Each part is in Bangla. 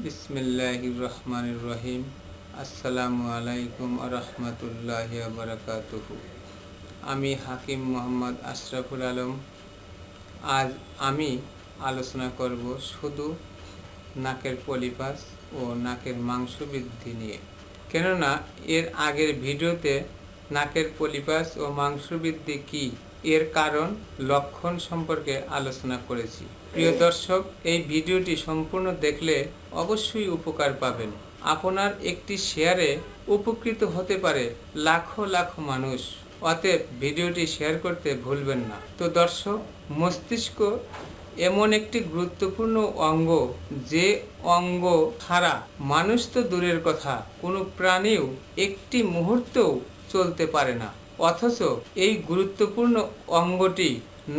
বিসমিল্লাহির রহমানির রহিম আসসালামু আলাইকুম রহমতুল্লাহ বারাকাতুহ। আমি হাকিম মোহাম্মদ আশরাফুল আলম। আজ আমি আলোচনা করব শুধু নাকের পলিপাস ও নাকের মাংস বৃদ্ধি নিয়ে। কেননা এর আগের ভিডিওতে নাকের পলিপাস ও মাংস বৃদ্ধি কি? এর কারণ লক্ষণ সম্পর্কে আলোচনা করেছি। প্রিয় দর্শক, এই ভিডিওটি সম্পূর্ণ দেখলে অবশ্যই উপকার পাবেন। আপনার একটি শেয়ারে উপকৃত হতে পারে লাখো লাখো মানুষ। অতএব ভিডিওটি শেয়ার করতে ভুলবেন না। তো দর্শক, মস্তিষ্ক এমন একটি গুরুত্বপূর্ণ অঙ্গ যে অঙ্গ ছাড়া মানুষ তো দূরের কথা। কোনো প্রাণীও একটি মুহূর্তেও চলতে পারে না। অথচ এই গুরুত্বপূর্ণ অঙ্গটি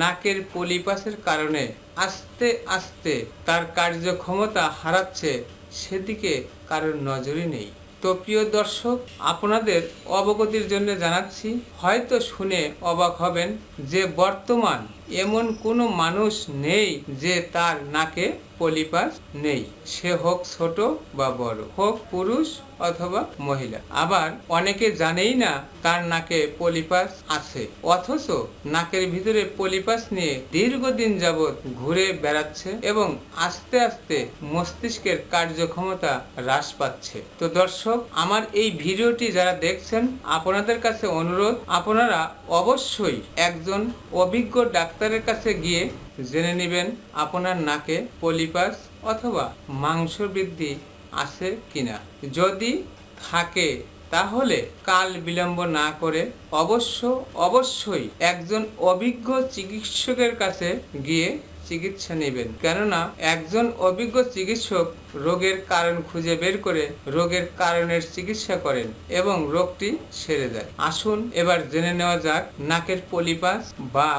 নাকের পলিপাসের কারণে আস্তে আস্তে তার কার্যক্ষমতা হারাচ্ছে, সেদিকে কারোর নজরই নেই। তো প্রিয় দর্শক, আপনাদের অবগতির জন্য জানাচ্ছি, হয়তো শুনে অবাক হবেন যে বর্তমান এমন কোনো মানুষ নেই যে তার নাকে পলিপাস নেই। সে হোক ছোট বা বড়, হোক পুরুষ অথবা মহিলা। আবার অনেকে জানেই না তার নাকে পলিপাস আছে। অথচ নাকের ভিতরে পলিপাস নিয়ে দীর্ঘদিন যাবৎ ঘুরে বেড়াচ্ছে এবং আস্তে আস্তে মস্তিষ্কের কার্যক্ষমতা হ্রাস পাচ্ছে। তো দর্শক, আমার এই ভিডিওটি যারা দেখছেন, আপনাদের কাছে অনুরোধ, আপনারা অবশ্যই একজন অভিজ্ঞ ডাক্তারের কাছে গিয়ে জেনে নেবেন আপনার নাকে পলিপাস অথবা মাংস বৃদ্ধি আছে কিনা। যদি থাকে, তাহলে কাল বিলম্ব না করে অবশ্য অবশ্যই একজন অভিজ্ঞ চিকিৎসকের কাছে গিয়ে চিকিৎসা নেবেন। কেননা, একজন অভিজ্ঞ চিকিৎসক রোগের কারণ খুঁজে বের করে রোগের কারণের চিকিৎসা করেন এবং রোগটি সেরে যায় আসুন এবার জেনে নেওয়া যাক নাকের পলিপাস বা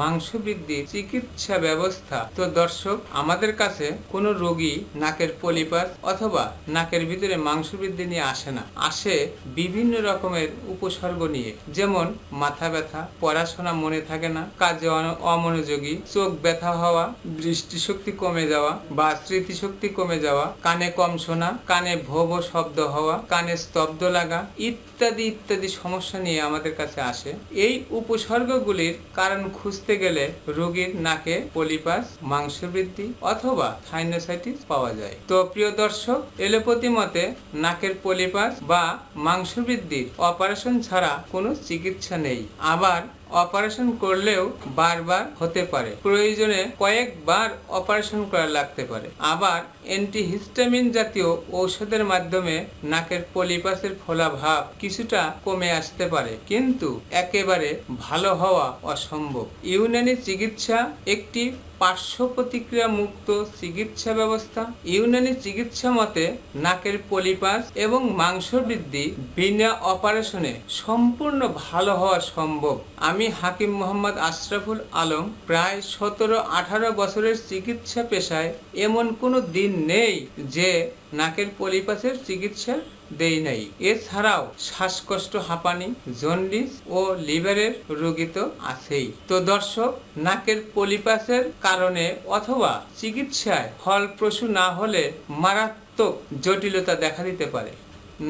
মাংস বৃদ্ধির চিকিৎসা ব্যবস্থা। তো দর্শক, আমাদের কাছে কোনো রোগী নাকের পলিপাস অথবা নাকের ভিতরে মাংস বৃদ্ধি নিয়ে আসে না। আসে বিভিন্ন রকমের উপসর্গ নিয়ে। যেমন মাথা ব্যথা, পড়াশোনা মনে থাকে না, কাজে অমনোযোগী, চোখ ব্যথা হওয়া দৃষ্টিশক্তি কমে যাওয়া বা স্মৃতিশক্তি কমে যাওয়া, কানে কম শোনা, কানে ভো ভো শব্দ হওয়া, কানে স্তব্ধ লাগা ইত্যাদি ইত্যাদি সমস্যা নিয়ে আমাদের কাছে আসে। এই উপসর্গগুলির কারণ খুঁজতে গেলে রোগীর নাকে পলিপাস মাংস বৃদ্ধি অথবা থাইনোসাইটিস পাওয়া যায়। তো প্রিয় দর্শক এলোপতি মতে নাকের পলিপাস বা মাংস বৃদ্ধির অপারেশন ছাড়া কোনো চিকিৎসা নেই। আবার অপারেশন করলেও বারবার হতে পারে। প্রয়োজনে কয়েকবার অপারেশন করা লাগতে পারে। আবার অ্যান্টিহিস্টামিন জাতীয় ঔষধের মাধ্যমে নাকের পলিপাসের ফোলা ভাব কিছুটা কমে আসতে পারে। কিন্তু একেবারে ভালো হওয়া অসম্ভব। ইউনানি চিকিৎসা একটি পার্শ্ব প্রতিক্রিয়া মুক্ত চিকিৎসা ব্যবস্থা। ইউনানি চিকিৎসা মতে নাকের পলিপাস এবং মাংস বৃদ্ধি বিনা অপারেশনে সম্পূর্ণ ভালো হওয়া সম্ভব। আমি হাকিম মোহাম্মদ আশরাফুল আলম প্রায় সতেরো আঠারো বছরের চিকিৎসা পেশায় এমন কোনো দিন নেই যে নাকের পলিপাসের চিকিৎসা দেই নাই। এছাড়াও শ্বাসকষ্ট, হাঁপানি, জন্ডিস ও লিভারের রোগী তো আছেই। তো দর্শক, নাকের পলিপাসের কারণে অথবা চিকিৎসায় ফলপ্রসূ না হলে মারাত্মক জটিলতা দেখা দিতে পারে।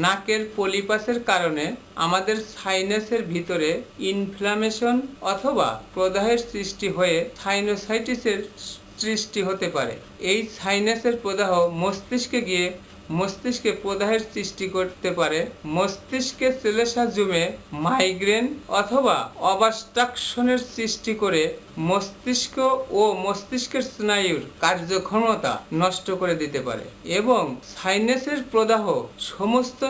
নাকের পলিপাসের কারণে আমাদের সাইনাসের ভিতরে ইনফ্লামেশন অথবা প্রদাহের সৃষ্টি হয়ে সাইনোসাইটিসের সৃষ্টি হতে পারে। এই সাইনাসের প্রদাহ মস্তিষ্কে গিয়ে মস্তিষ্কে প্রদাহের সৃষ্টি করতে পারে। মস্তিষ্কে সেলেসা জমে মাইগ্রেন অথবা অবাস্ট্রাকশনের সৃষ্টি করে মস্তিষ্ক ও মস্তিষ্কের স্নায়ুর কার্যক্ষমতা নষ্ট করে দিতে পারে এবং সাইনাসের প্রদাহ সমস্ত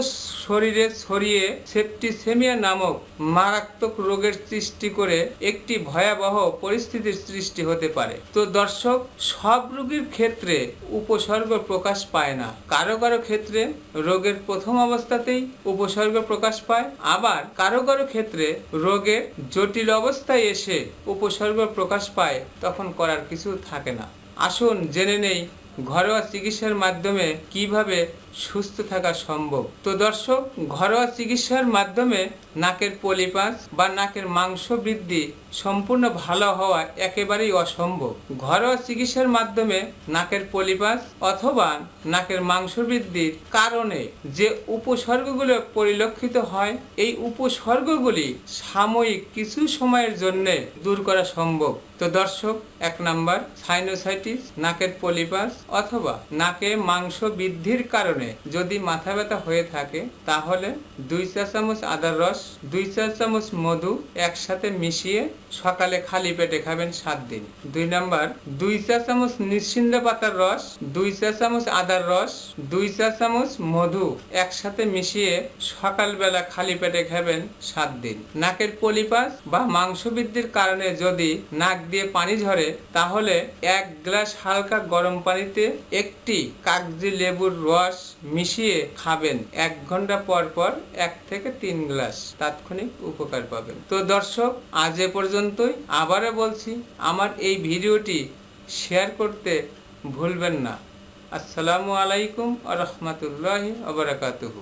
শরীরে ছড়িয়ে সেপ্টিসেমিয়া নামক মারাত্মক রোগের সৃষ্টি করে একটি ভয়াবহ পরিস্থিতির সৃষ্টি হতে পারে। তো দর্শক, সব রোগীর ক্ষেত্রে উপসর্গ প্রকাশ পায় না। কারও কারও ক্ষেত্রে রোগের প্রথম অবস্থাতেই উপসর্গ প্রকাশ পায়। আবার কারও কারও ক্ষেত্রে রোগের জটিল অবস্থায় এসে উপসর্গ প্রকাশ পায় তখন করার কিছু থাকে না। আসুন জেনে নেই ঘরোয়া চিকিৎসার মাধ্যমে কীভাবে সুস্থ থাকা সম্ভব। তো দর্শক, ঘরোয়া চিকিৎসার মাধ্যমে নাকের পলিপাস বা নাকের মাংস বৃদ্ধি সম্পূর্ণ ভালো হওয়া একেবারেই অসম্ভব। ঘরোয়া চিকিৎসার মাধ্যমে নাকের পলিপাস অথবা নাকের মাংস বৃদ্ধির কারণে যে উপসর্গগুলো পরিলক্ষিত হয়, এই উপসর্গগুলি সাময়িক কিছু সময়ের জন্য দূর করা সম্ভব। তো দর্শক, এক নাম্বার সাইনোসাইটিস, নাকের পলিপাস অথবা নাকে মাংস বৃদ্ধির কারণে যদি মাথা ব্যথা হয়ে থাকে, তাহলে দুই চা চামচ আদার রস, দুই চা চামচ মধু একসাথে মিশিয়ে সকালে খালি পেটে খাবেন সাত দিন। দুই নাম্বার, দুই চা চামচ নিশ্চিন্দা পাতার রস, দুই চা চামচ আদার রস, দুই চা চামচ মধু একসাথে মিশিয়ে সকালবেলা খালি পেটে খাবেন সাত দিন। নাকের পলিপাস বা মাংস বৃদ্ধির কারণে যদি নাক দিয়ে পানি ঝরে, তাহলে এক গ্লাস হালকা গরম পানিতে একটি কাগজি লেবুর রস মিশিয়ে খাবেন। এক ঘণ্টা পর পর এক থেকে তিন গ্লাস তাৎক্ষণিক উপকার পাবেন। তো দর্শক, আজ এ পর্যন্তই। আবারও বলছি, আমার এই ভিডিওটি শেয়ার করতে ভুলবেন না। আসসালামু আলাইকুম আ রহমতুল্লাহি আবরাকাতুহু